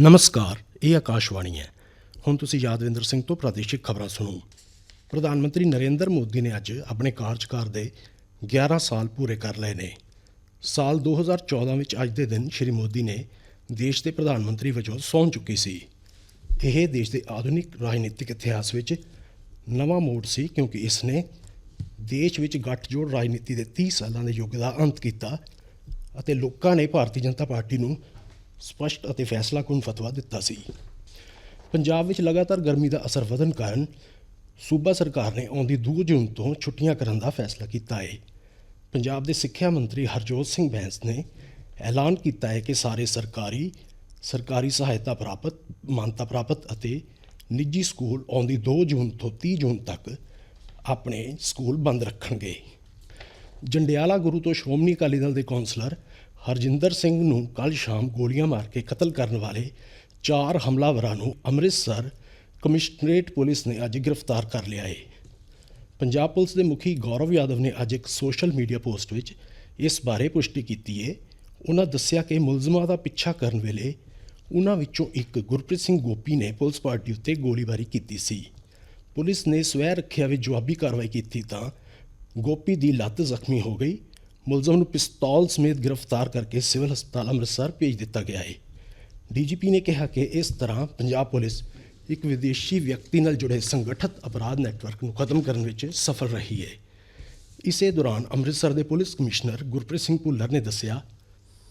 ਨਮਸਕਾਰ, ਇਹ ਆਕਾਸ਼ਵਾਣੀ ਹੈ। ਹੁਣ ਤੁਸੀਂ ਯਾਦਵਿੰਦਰ ਸਿੰਘ ਤੋਂ ਪ੍ਰਾਦੇਸ਼ਿਕ ਖਬਰਾਂ ਸੁਣੋ। ਪ੍ਰਧਾਨ ਮੰਤਰੀ ਨਰਿੰਦਰ ਮੋਦੀ ਨੇ ਅੱਜ ਆਪਣੇ ਕਾਰਜਕਾਰ ਦੇ 11 ਸਾਲ ਪੂਰੇ ਕਰ ਲਏ ਨੇ। ਸਾਲ 2014 ਵਿੱਚ ਅੱਜ ਦੇ ਦਿਨ ਸ਼੍ਰੀ ਮੋਦੀ ਨੇ ਦੇਸ਼ ਦੇ ਪ੍ਰਧਾਨ ਮੰਤਰੀ ਵਜੋਂ ਸਹੁੰ ਚੁੱਕੀ ਸੀ। ਇਹ ਦੇਸ਼ ਦੇ ਆਧੁਨਿਕ ਰਾਜਨੀਤਿਕ ਇਤਿਹਾਸ ਵਿੱਚ ਨਵਾਂ ਮੋੜ ਸੀ ਕਿਉਂਕਿ ਇਸ ਨੇ ਦੇਸ਼ ਵਿੱਚ ਗੱਠਜੋੜ ਰਾਜਨੀਤੀ ਦੇ 30 ਸਾਲਾਂ ਦੇ ਯੁੱਗ ਦਾ ਅੰਤ ਕੀਤਾ ਅਤੇ ਲੋਕਾਂ ਨੇ ਭਾਰਤੀ ਜਨਤਾ ਪਾਰਟੀ ਨੂੰ ਸਪਸ਼ਟ ਅਤੇ ਫੈਸਲਾਕੁਨ ਫਤਵਾ ਦਿੱਤਾ ਸੀ? ਪੰਜਾਬ ਵਿੱਚ ਲਗਾਤਾਰ ਗਰਮੀ ਦਾ ਅਸਰ ਵਧਣ ਕਾਰਨ ਸੂਬਾ ਸਰਕਾਰ ਨੇ ਆਉਂਦੀ 2 ਜੂਨ ਤੋਂ ਛੁੱਟੀਆਂ ਕਰਨ ਦਾ ਫੈਸਲਾ ਕੀਤਾ ਹੈ। ਪੰਜਾਬ ਦੇ ਸਿੱਖਿਆ ਮੰਤਰੀ ਹਰਜੋਤ ਸਿੰਘ ਬੈਂਸ ਨੇ ਐਲਾਨ ਕੀਤਾ ਹੈ ਕਿ ਸਾਰੇ ਸਰਕਾਰੀ ਸਰਕਾਰੀ ਸਹਾਇਤਾ ਪ੍ਰਾਪਤ, ਮਾਨਤਾ ਪ੍ਰਾਪਤ ਅਤੇ ਨਿੱਜੀ ਸਕੂਲ ਆਉਂਦੀ 2 ਜੂਨ ਤੋਂ 30 ਜੂਨ ਤੱਕ ਆਪਣੇ ਸਕੂਲ ਬੰਦ ਰੱਖਣਗੇ। ਜੰਡਿਆਲਾ ਗੁਰੂ ਤੋਂ ਸ਼੍ਰੋਮਣੀ ਅਕਾਲੀ ਦਲ ਦੇ ਕੌਂਸਲਰ ਹਰਜਿੰਦਰ ਸਿੰਘ ਨੂੰ ਕੱਲ ਸ਼ਾਮ ਗੋਲੀਆਂ ਮਾਰ ਕੇ ਕਤਲ ਕਰਨ ਵਾਲੇ ਚਾਰ ਹਮਲਾਵਰਾਂ ਨੂੰ ਅੰਮ੍ਰਿਤਸਰ ਕਮਿਸ਼ਨਰੇਟ ਪੁਲਿਸ ਨੇ ਅੱਜ ਗ੍ਰਿਫਤਾਰ ਕਰ ਲਿਆ ਹੈ ਪੰਜਾਬ ਪੁਲਿਸ ਦੇ ਮੁਖੀ ਗੌਰਵ ਯਾਦਵ ਨੇ ਅੱਜ ਇੱਕ ਸੋਸ਼ਲ ਮੀਡੀਆ ਪੋਸਟ ਵਿੱਚ ਇਸ ਬਾਰੇ ਪੁਸ਼ਟੀ ਕੀਤੀ ਹੈ ਉਹਨਾਂ ਦੱਸਿਆ ਕਿ ਮੁਲਜ਼ਮਾਂ ਦਾ ਪਿੱਛਾ ਕਰਨ ਵੇਲੇ ਉਹਨਾਂ ਵਿੱਚੋਂ ਇੱਕ ਗੁਰਪ੍ਰੀਤ ਸਿੰਘ ਗੋਪੀ ਨੇ ਪੁਲਿਸ ਪਾਰਟੀ ਉੱਤੇ ਗੋਲੀਬਾਰੀ ਕੀਤੀ ਸੀ। ਪੁਲਿਸ ਨੇ ਸਵੈ ਰੱਖਿਆ ਵਿੱਚ ਜਵਾਬੀ ਕਾਰਵਾਈ ਕੀਤੀ ਤਾਂ ਗੋਪੀ ਦੀ ਲੱਤ ਜ਼ਖਮੀ ਹੋ ਗਈ ਮੁਲਜ਼ਮ ਨੂੰ ਪਿਸਤੌਲ ਸਮੇਤ ਗ੍ਰਿਫਤਾਰ ਕਰਕੇ ਸਿਵਲ ਹਸਪਤਾਲ ਅੰਮ੍ਰਿਤਸਰ ਭੇਜ ਦਿੱਤਾ ਗਿਆ ਹੈ। ਡੀਜੀਪੀ ਨੇ ਕਿਹਾ ਕਿ ਇਸ ਤਰ੍ਹਾਂ ਪੰਜਾਬ ਪੁਲਿਸ ਇੱਕ ਵਿਦੇਸ਼ੀ ਵਿਅਕਤੀ ਨਾਲ ਜੁੜੇ ਸੰਗਠਿਤ ਅਪਰਾਧ ਨੈਟਵਰਕ ਨੂੰ ਖਤਮ ਕਰਨ ਵਿੱਚ ਸਫਲ ਰਹੀ ਹੈ। ਇਸੇ ਦੌਰਾਨ ਅੰਮ੍ਰਿਤਸਰ ਦੇ ਪੁਲਿਸ ਕਮਿਸ਼ਨਰ ਗੁਰਪ੍ਰੀਤ ਸਿੰਘ ਭੁੱਲਰ ਨੇ ਦੱਸਿਆ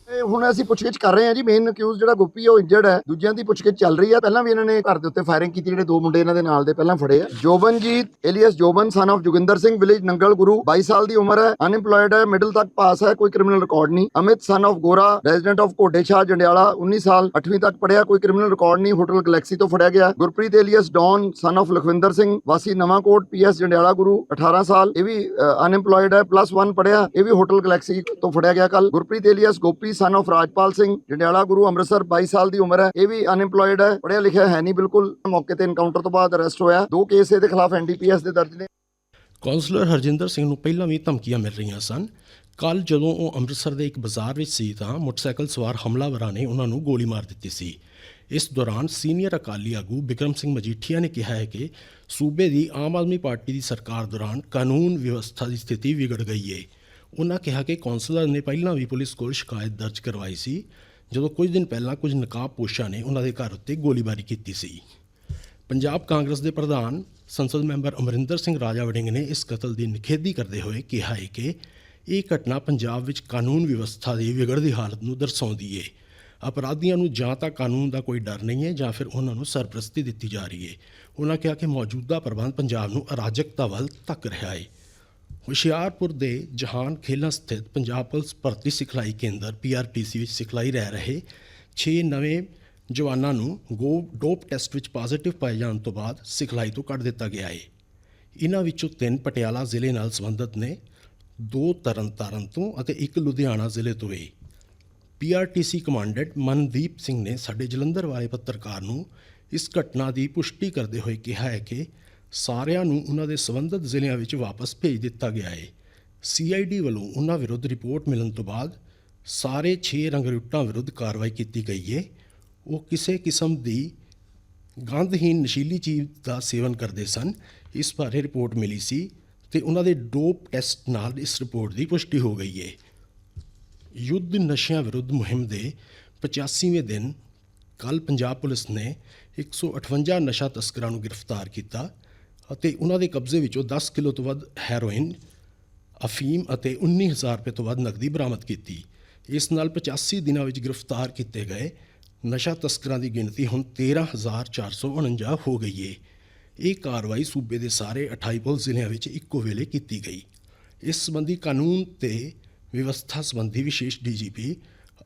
ਇਹ ਹੁਣ ਅਸੀਂ ਪੁੱਛਗਿੱਛ ਕਰ ਰਹੇ ਹਾਂ ਜੀ ਮੇਨ ਅਕਿਊਜ਼ ਜਿਹੜਾ ਗੋਪੀ ਹੈ ਉਹ ਇੰਜਰਡ ਹੈ। ਦੂਜਿਆਂ ਦੀ ਪੁੱਛਗਿੱਛ ਚੱਲ ਰਹੀ ਹੈ ਪਹਿਲਾਂ ਵੀ ਇਹਨਾਂ ਨੇ ਘਰ ਦੇ ਉੱਤੇ ਫਾਇਰਿੰਗ ਕੀਤੀ, ਜਿਹੜੇ ਦੋ ਮੁੰਡੇ ਇਹਨਾਂ ਦੇ ਨਾਲ ਦੇ ਪਹਿਲਾਂ ਫੜੇ ਆ। Jobanjit alias Joban son of Joginder Singh village Nangal Guru 22 ਸਾਲ ਦੀ ਉਮਰ ਹੈ ਅਨਇੰਪਲੋਇਡ ਹੈ ਮਿਡਲ ਤੱਕ ਪਾਸ ਹੈ, ਕੋਈ ਕ੍ਰਿਮੀਨਲ ਰਿਕਾਰਡ ਨਹੀਂ। Amit son of Gora resident of ਕੋਡੇ ਜੰਡਿਆਲਾ 19 ਸਾਲ 8ਵੀਂ ਤੱਕ ਪੜਿਆ ਕੋਈ ਕ੍ਰਿਮੀਨਲ ਰਿਕਾਰਡ ਨਹੀਂ ਹੋਟਲ ਗਲੈਕਸੀ ਤੋਂ ਫੜਿਆ ਗਿਆ। Gurpreet alias don son of Lakhwinder Singh, ਵਾਸੀ ਨਵਾਂਕੋਟ ਪੀਐਸ ਜੰਡਿਆਲਾ ਗੁਰੂ 18 ਸਾਲ। ਇਹ ਵੀ ਅਨਇੰਪਲੋਇਡ ਹੈ ਪਲੱਸ 1 ਪੜਿਆ ਇਹ ਵੀ ਹੋਟਲ ਗਲੈਕਸੀ ਤੋਂ ਫੜਿਆ ਗਿਆ ਕੱਲ Gurpreet alias, Gopi son of Rajpal Singh Jandiala Guru Amritsar 22 ਸਾਲ ਦੀ ਉਮਰ ਹੈ। ਇਹ ਵੀ ਅਨਇੰਪਲੋਇਡ ਹੈ ਪੜਿਆ ਲਿਖਿਆ ਹੈ ਨਹੀਂ, ਬਿਲਕੁਲ। ਮੌਕੇ ਤੇ ਐਨਕਾਊਂਟਰ ਤੋਂ ਬਾਅਦ ਅਰੈਸਟ ਹੋਇਆ। ਦੋ ਕੇਸ ਇਹਦੇ ਖਿਲਾਫ ਐਨਡੀਪੀਐਸ ਦੇ ਦਰਜ ਨੇ। ਕੌਂਸਲਰ ਹਰਜਿੰਦਰ ਸਿੰਘ ਨੂੰ ਪਹਿਲਾਂ ਵੀ ਧਮਕੀਆਂ ਮਿਲ ਰਹੀਆਂ ਸਨ। ਕੱਲ ਜਦੋਂ ਉਹ ਅੰਮ੍ਰਿਤਸਰ ਦੇ ਇੱਕ ਬਾਜ਼ਾਰ ਵਿੱਚ ਸੀ ਤਾਂ ਮੋਟਰਸਾਈਕਲ ਸਵਾਰ ਹਮਲਾਵਰਾਂ ਨੇ ਉਹਨਾਂ ਨੂੰ ਗੋਲੀ ਮਾਰ ਦਿੱਤੀ ਸੀ। ਇਸ ਦੌਰਾਨ ਸੀਨੀਅਰ ਅਕਾਲੀ ਆਗੂ ਬਿਕਰਮ ਸਿੰਘ ਮਜੀਠੀਆ ਨੇ ਕਿਹਾ ਹੈ ਕਿ ਸੂਬੇ ਦੀ ਆਮ ਆਦਮੀ ਪਾਰਟੀ ਦੀ ਸਰਕਾਰ ਦੌਰਾਨ ਕਾਨੂੰਨ ਵਿਵਸਥਾ ਦੀ ਸਥਿਤੀ ਵਿਗੜ ਗਈ ਹੈ ਉਹਨਾਂ ਕਿਹਾ ਕਿ ਕੌਂਸਲਰ ਨੇ ਪਹਿਲਾਂ ਵੀ ਪੁਲਿਸ ਕੋਲ ਸ਼ਿਕਾਇਤ ਦਰਜ ਕਰਵਾਈ ਸੀ। ਜਦੋਂ ਕੁਝ ਦਿਨ ਪਹਿਲਾਂ ਕੁਝ ਨਕਾਬਪੋਸ਼ਾਂ ਨੇ ਉਹਨਾਂ ਦੇ ਘਰ ਉੱਤੇ ਗੋਲੀਬਾਰੀ ਕੀਤੀ ਸੀ। ਪੰਜਾਬ ਕਾਂਗਰਸ ਦੇ ਪ੍ਰਧਾਨ ਸੰਸਦ ਮੈਂਬਰ ਅਮਰਿੰਦਰ ਸਿੰਘ ਰਾਜਾ ਵੜਿੰਗ ਨੇ ਇਸ ਕਤਲ ਦੀ ਨਿਖੇਧੀ ਕਰਦੇ ਹੋਏ ਕਿਹਾ ਹੈ ਕਿ ਇਹ ਘਟਨਾ ਪੰਜਾਬ ਵਿੱਚ ਕਾਨੂੰਨ ਵਿਵਸਥਾ ਦੀ ਵਿਗੜਦੀ ਹਾਲਤ ਨੂੰ ਦਰਸਾਉਂਦੀ ਹੈ ਅਪਰਾਧੀਆਂ ਨੂੰ ਜਾਂ ਤਾਂ ਕਾਨੂੰਨ ਦਾ ਕੋਈ ਡਰ ਨਹੀਂ ਹੈ ਜਾਂ ਫਿਰ ਉਹਨਾਂ ਨੂੰ ਸਰਪ੍ਰਸਤੀ ਦਿੱਤੀ ਜਾ ਰਹੀ ਹੈ ਉਹਨਾਂ ਕਿਹਾ ਕਿ ਮੌਜੂਦਾ ਪ੍ਰਬੰਧ ਪੰਜਾਬ ਨੂੰ ਅਰਾਜਕਤਾ ਵੱਲ ਧੱਕ ਰਿਹਾ ਹੈ ਹੁਸ਼ਿਆਰਪੁਰ ਦੇ ਜਹਾਨ ਖੇਲਾਂ ਸਥਿਤ ਪੰਜਾਬ ਪੁਲਿਸ ਭਰਤੀ ਸਿਖਲਾਈ ਕੇਂਦਰ ਪੀਆਰਟੀਸੀ ਵਿੱਚ ਸਿਖਲਾਈ ਰਹਿ ਰਹੇ 6 ਨਵੇਂ ਜਵਾਨਾਂ ਨੂੰ ਗੋ ਡੋਪ ਟੈਸਟ ਵਿੱਚ ਪੋਜ਼ਿਟਿਵ ਪਾਏ ਜਾਣ ਤੋਂ ਬਾਅਦ ਸਿਖਲਾਈ ਤੋਂ ਕੱਢ ਦਿੱਤਾ ਗਿਆ ਹੈ ਇਹਨਾਂ ਵਿੱਚੋਂ ਤਿੰਨ ਪਟਿਆਲਾ ਜ਼ਿਲ੍ਹੇ ਨਾਲ ਸੰਬੰਧਿਤ ਨੇ, ਦੋ ਤਰਨਤਾਰਨ ਤੋਂ ਅਤੇ ਇੱਕ ਲੁਧਿਆਣਾ ਜ਼ਿਲ੍ਹੇ ਤੋਂ ਹੈ ਪੀਆਰਟੀਸੀ ਕਮਾਂਡੈਂਟ ਮਨਦੀਪ ਸਿੰਘ ਨੇ ਸਾਡੇ ਜਲੰਧਰ ਵਾਲੇ ਪੱਤਰਕਾਰ ਨੂੰ ਇਸ ਘਟਨਾ ਦੀ ਪੁਸ਼ਟੀ ਕਰਦੇ ਹੋਏ ਕਿਹਾ ਹੈ ਕਿ ਸਾਰਿਆਂ ਨੂੰ ਉਹਨਾਂ ਦੇ ਸੰਬੰਧਿਤ ਜ਼ਿਲ੍ਹਿਆਂ ਵਿੱਚ ਵਾਪਸ ਭੇਜ ਦਿੱਤਾ ਗਿਆ ਹੈ ਸੀਆਈਡੀ ਵੱਲੋਂ ਉਹਨਾਂ ਵਿਰੁੱਧ ਰਿਪੋਰਟ ਮਿਲਣ ਤੋਂ ਬਾਅਦ ਸਾਰੇ 6 ਰੰਗਰੂਟਾਂ ਵਿਰੁੱਧ ਕਾਰਵਾਈ ਕੀਤੀ ਗਈ ਹੈ ਉਹ ਕਿਸੇ ਕਿਸਮ ਦੀ ਗੰਧਹੀਨ ਨਸ਼ੀਲੀ ਚੀਜ਼ ਦਾ ਸੇਵਨ ਕਰਦੇ ਸਨ। ਇਸ ਬਾਰੇ ਰਿਪੋਰਟ ਮਿਲੀ ਸੀ ਤੇ ਉਹਨਾਂ ਦੇ ਡੋਪ ਟੈਸਟ ਨਾਲ ਇਸ ਰਿਪੋਰਟ ਦੀ ਪੁਸ਼ਟੀ ਹੋ ਗਈ ਹੈ ਯੁੱਧ ਨਸ਼ਿਆਂ ਵਿਰੁੱਧ ਮੁਹਿੰਮ ਦੇ 85ਵੇਂ ਦਿਨ ਕੱਲ ਪੰਜਾਬ ਪੁਲਿਸ ਨੇ 158 ਨਸ਼ਾ ਤਸਕਰਾਂ ਨੂੰ ਗ੍ਰਿਫਤਾਰ ਕੀਤਾ। ਅਤੇ ਉਹਨਾਂ ਦੇ ਕਬਜ਼ੇ ਵਿੱਚੋਂ 10 ਕਿਲੋ ਤੋਂ ਵੱਧ ਹੈਰੋਇਨ, ਅਫੀਮ ਅਤੇ 19000 ਰੁਪਏ ਤੋਂ ਵੱਧ ਨਕਦੀ ਬਰਾਮਦ ਕੀਤੀ। ਇਸ ਨਾਲ 85 ਦਿਨਾਂ ਵਿੱਚ ਗ੍ਰਿਫਤਾਰ ਕੀਤੇ ਗਏ। ਨਸ਼ਾ ਤਸਕਰਾਂ ਦੀ ਗਿਣਤੀ ਹੁਣ 13449 ਹੋ ਗਈ ਏ। ਇਹ ਕਾਰਵਾਈ ਸੂਬੇ ਦੇ ਸਾਰੇ 28 ਪੁਲਿਸ ਜ਼ਿਲ੍ਹਿਆਂ ਵਿੱਚ ਇੱਕੋ ਵੇਲੇ ਕੀਤੀ ਗਈ। ਇਸ ਸੰਬੰਧੀ ਕਾਨੂੰਨ ਤੇ ਵਿਵਸਥਾ ਸੰਬੰਧੀ ਵਿਸ਼ੇਸ਼ ਡੀਜੀਪੀ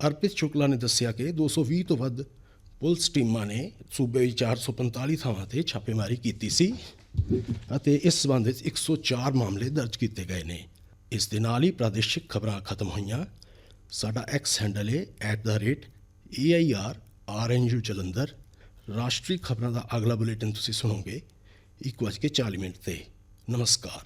ਅਰਪਿਤ ਸ਼ੁਕਲਾ ਨੇ ਦੱਸਿਆ ਕਿ 220 ਤੋਂ ਵੱਧ ਪੁਲਿਸ ਟੀਮਾਂ ਨੇ ਸੂਬੇ ਵਿੱਚ 445 ਥਾਵਾਂ ਤੇ ਛਾਪੇਮਾਰੀ ਕੀਤੀ ਸੀ। ਅਤੇ ਇਸ ਸੰਬੰਧ ਵਿੱਚ 104 ਮਾਮਲੇ ਦਰਜ ਕੀਤੇ ਗਏ ਨੇ। ਇਸ ਦੇ ਨਾਲ ਹੀ ਪ੍ਰਾਦੇਸ਼ਿਕ ਖਬਰਾਂ ਖਤਮ ਹੋਈਆਂ। ਸਾਡਾ ਐਕਸ ਹੈਂਡਲ ਹੈ @AIR ਜਲੰਧਰ। ਰਾਸ਼ਟਰੀ ਖਬਰਾਂ ਦਾ ਅਗਲਾ ਬੁਲੇਟਿਨ ਤੁਸੀਂ ਸੁਣੋਗੇ 1:40 ਮਿੰਟ ਤੇ। ਨਮਸਕਾਰ।